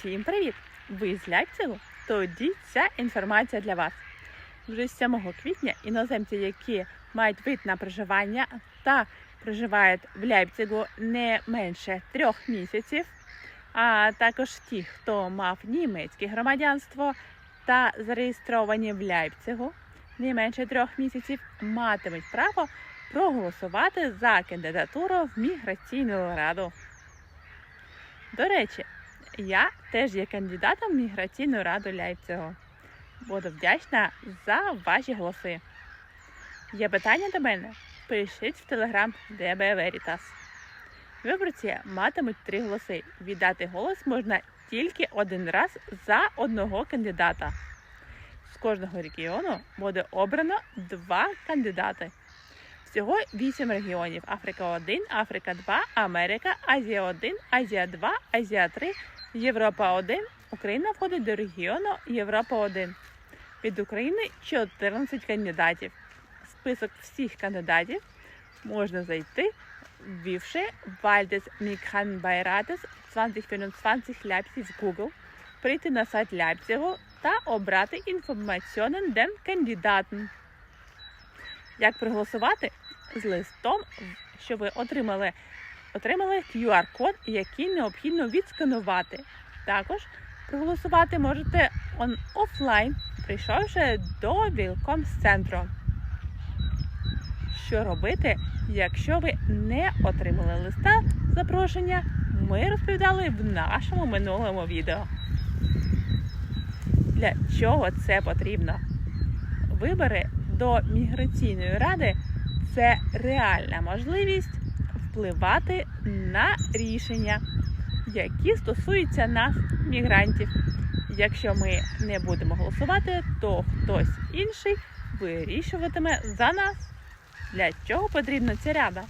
Всім привіт! Ви з Ляйпцигу? Тоді ця інформація для вас. Вже з 7 квітня іноземці, які мають вид на проживання та проживають в Ляйпцигу не менше трьох місяців, а також ті, хто мав німецьке громадянство та зареєстровані в Ляйпцигу не менше трьох місяців, матимуть право проголосувати за кандидатуру в міграційну раду. До речі, я теж є кандидатом в міграційну раду Ляйпцигу. Буду вдячна за ваші голоси. Є питання до мене? Пишіть в телеграм DB Veritas. Виборці матимуть три голоси. Віддати голос можна тільки один раз за одного кандидата. З кожного регіону буде обрано два кандидати. Всього 8 регіонів: Африка 1, Африка 2, Америка, Азія 1, Азія 2, Азія 3, Європа 1. Україна входить до регіону Європа 1. Від України 14 кандидатів. Список всіх кандидатів можна зайти, ввівши Вальдес Мікханбайратес 2024 Leipzig в Google, прийти на сайт Ляйпцигу та обрати інформаціонен ден кандидатен. Як проголосувати? З листом, що ви отримали, отримали QR-код, який необхідно відсканувати. Також проголосувати можете он офлайн, прийшовши до Вілкомс-центру. Що робити, якщо ви не отримали листа запрошення, ми розповідали в нашому минулому відео. Для чого це потрібно? Вибори до міграційної ради це реальна можливість впливати на рішення, які стосуються нас, мігрантів. Якщо ми не будемо голосувати, то хтось інший вирішуватиме за нас. Для чого потрібна ця рада?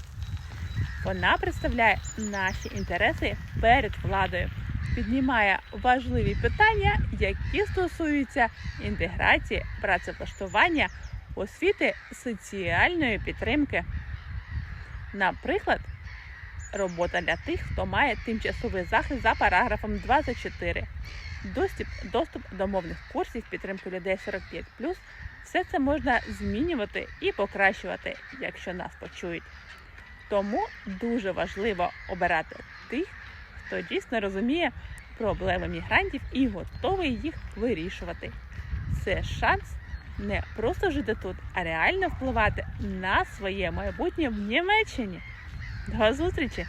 Вона представляє наші інтереси перед владою, піднімає важливі питання, які стосуються інтеграції, працевлаштування, освіти, соціальної підтримки. Наприклад, робота для тих, хто має тимчасовий захист за параграфом 24, доступ, доступ до мовних курсів, підтримку людей 45 все це можна змінювати і покращувати, якщо нас почують. Тому дуже важливо обирати тих, хто дійсно розуміє проблеми мігрантів і готовий їх вирішувати. Це шанс не просто жити тут, а реально впливати на своє майбутнє в Німеччині. До зустрічі!